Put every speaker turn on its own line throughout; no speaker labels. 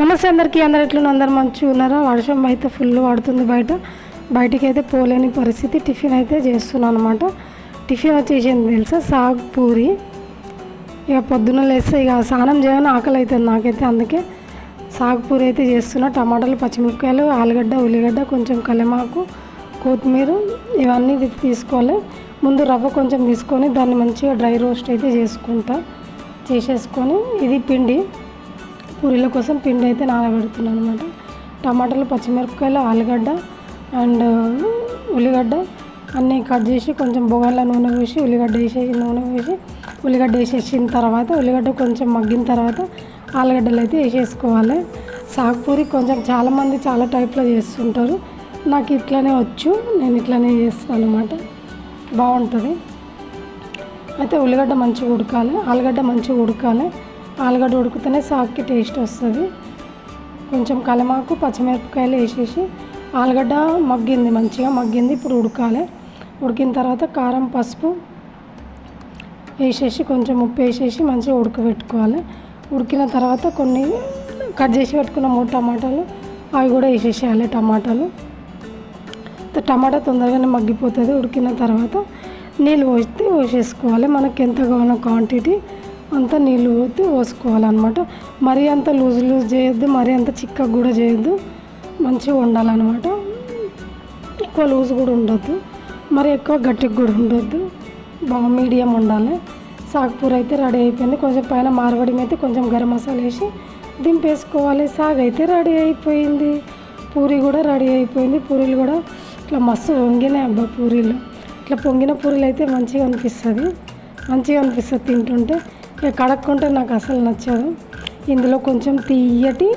నమస్తే అందరికీ అందరు ఎట్లున్న అందరు మంచిగా ఉన్నారా? వర్షం అయితే ఫుల్ పడుతుంది బయట. బయటికి అయితే పోలేని పరిస్థితి. టిఫిన్ అయితే చేస్తున్నాను అనమాట టిఫిన్ వచ్చేసింది తెలుసా? సాగ్ పూరి. ఇక పొద్దున్న లేస్తే ఇక స్నానం చేయని ఆకలి అవుతుంది నాకైతే అందుకే. సాగు పూరి అయితే చేస్తున్నా. టమాటాలు పచ్చిమిరపకాయలు ఆలుగడ్డ ఉల్లిగడ్డ కొంచెం కలిమాకు కొత్తిమీర ఇవన్నీ తీసుకోవాలి. ముందు రవ్వ కొంచెం తీసుకొని దాన్ని మంచిగా డ్రై రోస్ట్ అయితే చేసుకుంటా. చేసేసుకొని ఇది పిండి. పూరీల కోసం పిండి అయితే నానబెడుతున్నాను అనమాట టమాటాలు పచ్చిమిరపకాయలు ఆలుగడ్డ అండ్ ఉల్లిగడ్డ అన్నీ కట్ చేసి కొంచెం బొగన్ల నూనె వేసి ఉల్లిగడ్డ వేసేసి నూనె వేసి ఉల్లిగడ్డ వేసేసిన తర్వాత ఉల్లిగడ్డ కొంచెం మగ్గిన తర్వాత ఆలుగడ్డలు అయితే వేసేసుకోవాలి. సాగుపూరి కొంచెం చాలామంది చాలా టైప్లో చేస్తుంటారు. నాకు ఇట్లానే వచ్చు నేను ఇట్లానే చేస్తాను అనమాట బాగుంటుంది. అయితే ఉల్లిగడ్డ మంచిగా ఉడకాలి ఆలుగడ్డ మంచిగా ఉడకాలి. ఆలుగడ్డ ఉడికితేనే సాగుకి టేస్ట్ వస్తుంది. కొంచెం కలమాకు పచ్చిమిరపకాయలు వేసేసి ఆలుగడ్డ మగ్గింది మంచిగా మగ్గింది. ఇప్పుడు ఉడకాలి. ఉడికిన తర్వాత కారం పసుపు వేసేసి కొంచెం ఉప్పు వేసేసి మంచిగా ఉడకబెట్టుకోవాలి. ఉడికిన తర్వాత కొన్ని కట్ చేసి పెట్టుకున్న మూడు టమాటాలు అవి కూడా వేసేసేయాలి టమాటాలు. టమాటా తొందరగానే మగ్గిపోతుంది. ఉడికిన తర్వాత నీళ్ళు పోస్తే పోసేసుకోవాలి. మనకి ఎంత కావాలో క్వాంటిటీ అంత నీళ్ళు పోతే పోసుకోవాలన్నమాట. మరీ అంత లూజ్ లూజ్ చేయొద్దు మరీ అంత చిక్కగా కూడా చేయొద్దు. మంచిగా ఉండాలన్నమాట. ఎక్కువ లూజ్ కూడా ఉండొద్దు. మరి ఎక్కువ గట్టిగా కూడా ఉండొద్దు. బాగా మీడియం ఉండాలి. సాగుపూర అయితే రెడీ అయిపోయింది. కొంచెం పైన మార్వడి అయితే కొంచెం గరం మసాలా వేసి దింపేసుకోవాలి. సాగు అయితే రెడీ అయిపోయింది. పూరి కూడా రెడీ అయిపోయింది. పూరీలు కూడా ఇట్లా మస్తు వంగినాయి అబ్బా పూరీలు. ఇట్లా పొంగిన పూరీలు అయితే మంచిగా అనిపిస్తుంది. మంచిగా అనిపిస్తుంది తింటుంటే. ఇక కడక్కుంటే నాకు అసలు నచ్చదు. ఇందులో కొంచెం తీయటి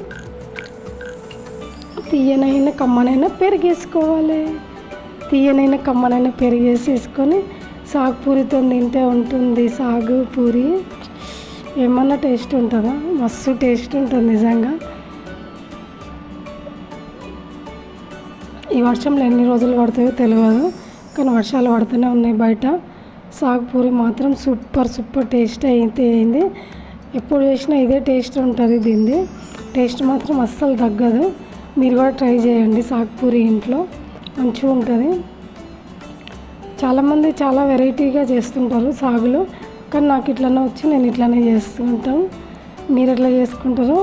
తీయనైనా కమ్మనైనా పెరిగేసుకోవాలి. తీయనైనా కమ్మనైనా పెరిగేసేసుకొని సాగు పూరితో తింటే ఉంటుంది. సాగు పూరి ఏమన్నా టేస్ట్ ఉంటుందా? మస్తు టేస్ట్ ఉంటుంది నిజంగా. ఈ వర్షంలో ఎన్ని రోజులు పడతాయో తెలియదు కానీ వర్షాలు పడుతూనే ఉన్నాయి బయట. సాగు పూరి మాత్రం సూపర్ సూపర్ టేస్ట్ అయితే అయింది ఎప్పుడు చేసినా ఇదే టేస్ట్ ఉంటుంది దీనిది టేస్ట్ మాత్రం అస్సలు తగ్గదు. మీరు కూడా ట్రై చేయండి సాగు పూరి ఇంట్లో. మంచిగా ఉంటుంది. చాలామంది చాలా వెరైటీగా చేస్తుంటారు సాగులో కానీ నాకు ఇట్లనే వచ్చి నేను ఇట్లనే చేస్తూ ఉంటాను మీరు ఎట్లా చేసుకుంటారు?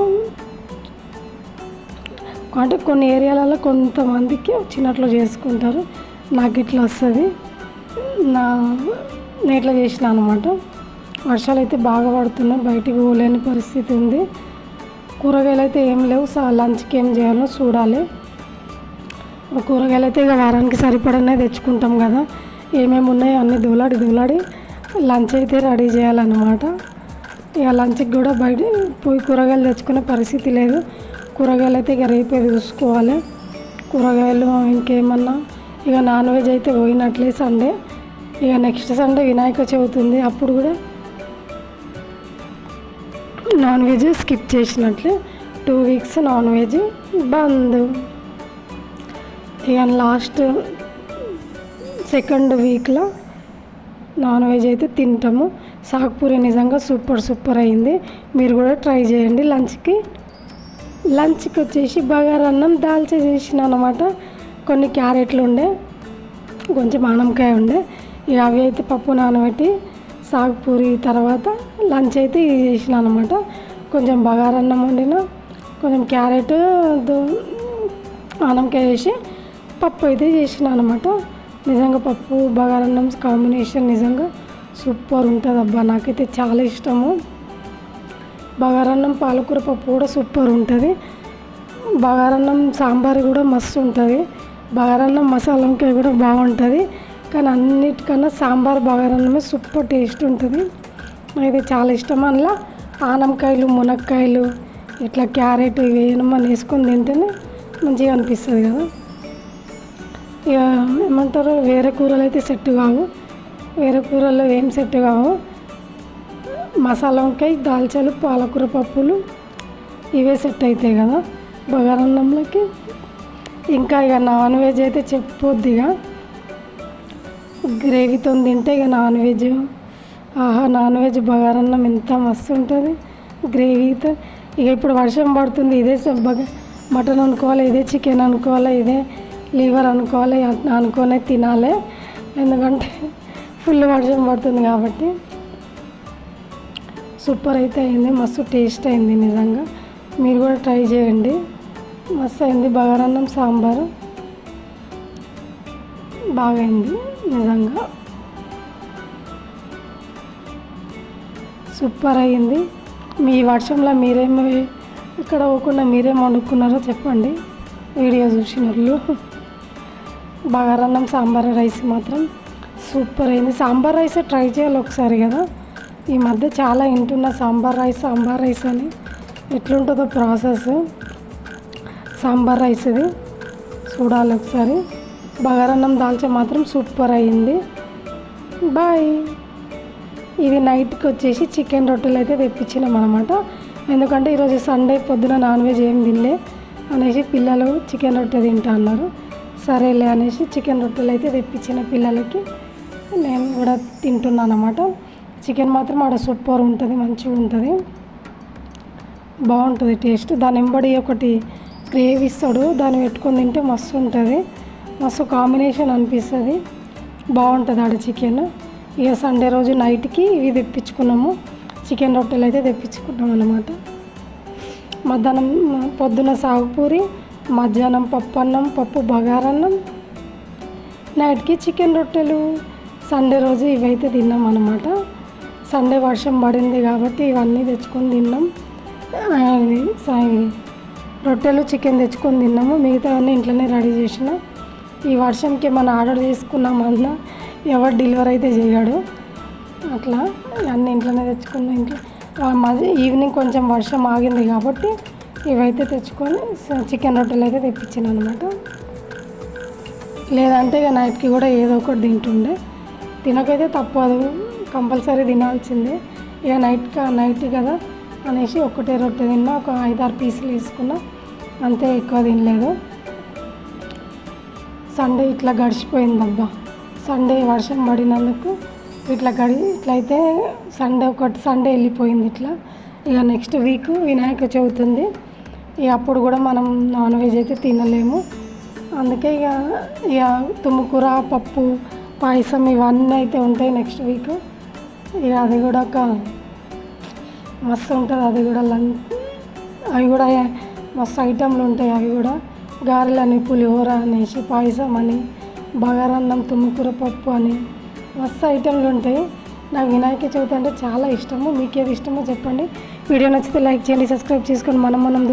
అంటే కొన్ని ఏరియాలలో కొంతమందికి వచ్చినట్లు చేసుకుంటారు. నాకు ఇట్లా వస్తుంది. నా నేట్లో చేసిన అనమాట వర్షాలు అయితే బాగా పడుతున్నాయి బయటికి పోలేని పరిస్థితి ఉంది. కూరగాయలు అయితే ఏం లేవు లంచ్కి ఏం చేయాలో చూడాలి. కూరగాయలు అయితే ఇక వారానికి సరిపడనే తెచ్చుకుంటాం కదా. ఏమేమి ఉన్నాయో అన్నీ దూలాడి దూలాడి లంచ్ అయితే రెడీ చేయాలన్నమాట. ఇక లంచ్కి కూడా బయట పోయి కూరగాయలు తెచ్చుకునే పరిస్థితి లేదు. కూరగాయలు అయితే ఇక రేపే చూసుకోవాలి. కూరగాయలు ఇంకేమన్నా ఇక నాన్ వెజ్ అయితే పోయినట్లే సండే. ఇక నెక్స్ట్ సండే వినాయక చవితి ఉంది. అప్పుడు కూడా నాన్ వెజ్ స్కిప్ చేసినట్లే. టూ వీక్స్ నాన్ వెజ్ బంద్. ఇక లాస్ట్ సెకండ్ వీక్లో నాన్ వెజ్ అయితే తింటాము. సాగ్పూరి నిజంగా సూపర్ సూపర్ అయింది. మీరు కూడా ట్రై చేయండి లంచ్కి లంచ్కి వచ్చేసి బగారన్నం దాల్చా చేసిన అనమాట కొన్ని క్యారెట్లు ఉండే కొంచెం ఆనంకాయ ఉండే. అవి అయితే పప్పు నానబెట్టి సాగుపూరి తర్వాత లంచ్ అయితే ఇది చేసిన అనమాట కొంచెం బగారన్నం వండిన కొంచెం క్యారెట్ దో- వేసి పప్పు అయితే చేసిన అనమాట నిజంగా పప్పు బగారన్నం కాంబినేషన్ నిజంగా సూపర్ ఉంటుంది అబ్బా. నాకైతే చాలా ఇష్టము. బగారన్నం పాలకూర పప్పు కూడా సూపర్ ఉంటుంది. బగారన్నం సాంబార్ కూడా మస్తు ఉంటుంది. బగారన్నం మసాలా వంకాయ కూడా బాగుంటుంది. కానీ అన్నిటికన్నా సాంబార్ బగారన్నమే సూపర్ టేస్ట్ ఉంటుంది. నాకైతే చాలా ఇష్టం. అందులో ఆనంకాయలు మునక్కాయలు ఇట్లా క్యారెట్ ఇవి ఏమన్నా వేసుకొని తింటేనే మంచిగా అనిపిస్తుంది కదా. ఇక ఏమంటారు వేరే కూరలు అయితే సెట్ కావు. వేరే కూరల్లో ఏం సెట్ కావు. మసాలా వంకాయ దాల్చాలు పాలకూర పప్పులు ఇవే సెట్ అవుతాయి కదా. బగారన్నంలోకి ఇంకా ఇక నాన్ వెజ్ అయితే చెప్పొద్దిగా ఇక గ్రేవీతో తింటే ఇక నాన్ వెజ్. ఆహా నాన్ వెజ్ బగారన్నం ఎంత మస్తు ఉంటుంది. గ్రేవీతో ఇక ఇప్పుడు వర్షం పడుతుంది ఇదే బగ- మటన్ అనుకోవాలి ఇదే చికెన్ అనుకోవాలి ఇదే లివర్ అనుకోవాలి అనుకోనే తినాలి. ఎందుకంటే ఫుల్ వర్షం పడుతుంది కాబట్టి. సూపర్ అయితే అయింది మస్తు టేస్ట్ అయింది నిజంగా. మీరు కూడా ట్రై చేయండి. మస్తు అయింది బగారన్నం సాంబారు. బాగైంది. నిజంగా సూపర్ అయ్యింది. మీ వర్షంలో మీరేమి ఇక్కడ పోకుండా మీరేం వండుకున్నారో చెప్పండి. వీడియో చూసిన వాళ్ళు బగారన్నం సాంబార్ రైస్ మాత్రం సూపర్ అయింది. సాంబార్ రైస్ ట్రై చేయాలి ఒకసారి కదా. ఈ మధ్య చాలా వింటున్నా సాంబార్ రైస్ సాంబార్ రైస్ అని. ఎట్లుంటుందో ప్రాసెస్. సాంబార్ రైస్ ఇది. చూడాలి ఒకసారి. బగారన్నం దాల్చా మాత్రం సూపర్ అయ్యింది. బాయ్. ఇది నైట్కి వచ్చేసి చికెన్ రొట్టెలు అయితే తెప్పించినాం అనమాట ఎందుకంటే ఈరోజు సండే పొద్దున నాన్ వెజ్ ఏం తినలే అనేసి పిల్లలు చికెన్ రొట్టె తింటా అన్నారు. సరేలే అనేసి చికెన్ రొట్టెలు అయితే తెప్పించిన పిల్లలకి నేను కూడా తింటున్నాను అనమాట చికెన్ మాత్రం ఆడ సూపర్ ఉంటుంది మంచిగా ఉంటుంది. బాగుంటుంది టేస్ట్. దాని వెంబడి ఒకటి గ్రేవీ ఇస్తాడు దాన్ని పెట్టుకొని తింటే మస్తు ఉంటుంది. మస్తు కాంబినేషన్ అనిపిస్తుంది. బాగుంటుంది ఆడ చికెన్ ఇక సండే రోజు నైట్కి ఇవి తెప్పించుకున్నాము. చికెన్ రొట్టెలు అయితే తెప్పించుకున్నాం అనమాట మధ్యాహ్నం పొద్దున సాగుపూరి మధ్యాహ్నం పప్పు అన్నం పప్పు బగారన్నం. నైట్కి చికెన్ రొట్టెలు. సండే రోజు ఇవైతే తిన్నాం అనమాట సండే వర్షం పడింది కాబట్టి ఇవన్నీ తెచ్చుకొని తిన్నాం. రొట్టెలు చికెన్ తెచ్చుకొని తిన్నాము. మిగతా అన్నీ ఇంట్లోనే రెడీ చేసినాం. ఈ వర్షంకి మనం ఆర్డర్ చేసుకున్నామన్నా ఎవరు డెలివరీ అయితే చేయడు. అట్లా అన్నీ ఇంట్లోనే తెచ్చుకున్నాం ఇంట్లో. మధ్య ఈవినింగ్ కొంచెం వర్షం ఆగింది కాబట్టి ఇవైతే తెచ్చుకొని చికెన్ రొట్టెలు అయితే తెప్పించాను అనమాట లేదంటే ఇక నైట్కి కూడా ఏదో ఒకటి తింటుండే. తినకైతే తప్పదు కంపల్సరీ తినాల్సిందే. ఇక నైట్ నైట్ కదా అనేసి ఒకటే రొట్టె తిన్నా ఒక ఐదారు పీసులు వేసుకున్నా అంతే ఎక్కువ తినలేదు. సండే ఇట్లా గడిచిపోయిందబ్బా. సండే వర్షం పడినందుకు ఇట్లా గడి ఇట్లయితే సండే ఒకటి సండే వెళ్ళిపోయింది ఇట్లా. ఇక నెక్స్ట్ వీక్ వినాయక చవితి ఉంది. ఇక అప్పుడు కూడా మనం నాన్ వెజ్ అయితే తినలేము. అందుకే ఇక ఇక తుమ్ముకూర పప్పు పాయసం ఇవన్నీ అయితే ఉంటాయి నెక్స్ట్ వీక్. ఇక అది కూడా ఒక మస్తు ఉంటుంది అది కూడా లంచ్. అవి కూడా మస్తు ఐటెంలు ఉంటాయి అవి కూడా. గారెలని పులిహోర అనేసి పాయసం అని బగారన్నం తుమ్ముకూర పప్పు అని. మస్తు ఐటెంలు ఉంటాయి. నాకు వినాయక చవితి అంటే చాలా ఇష్టము. మీకు ఏది ఇష్టమో చెప్పండి. వీడియో నచ్చితే లైక్ చేయండి సబ్స్క్రైబ్ చేసుకొని మనం మనం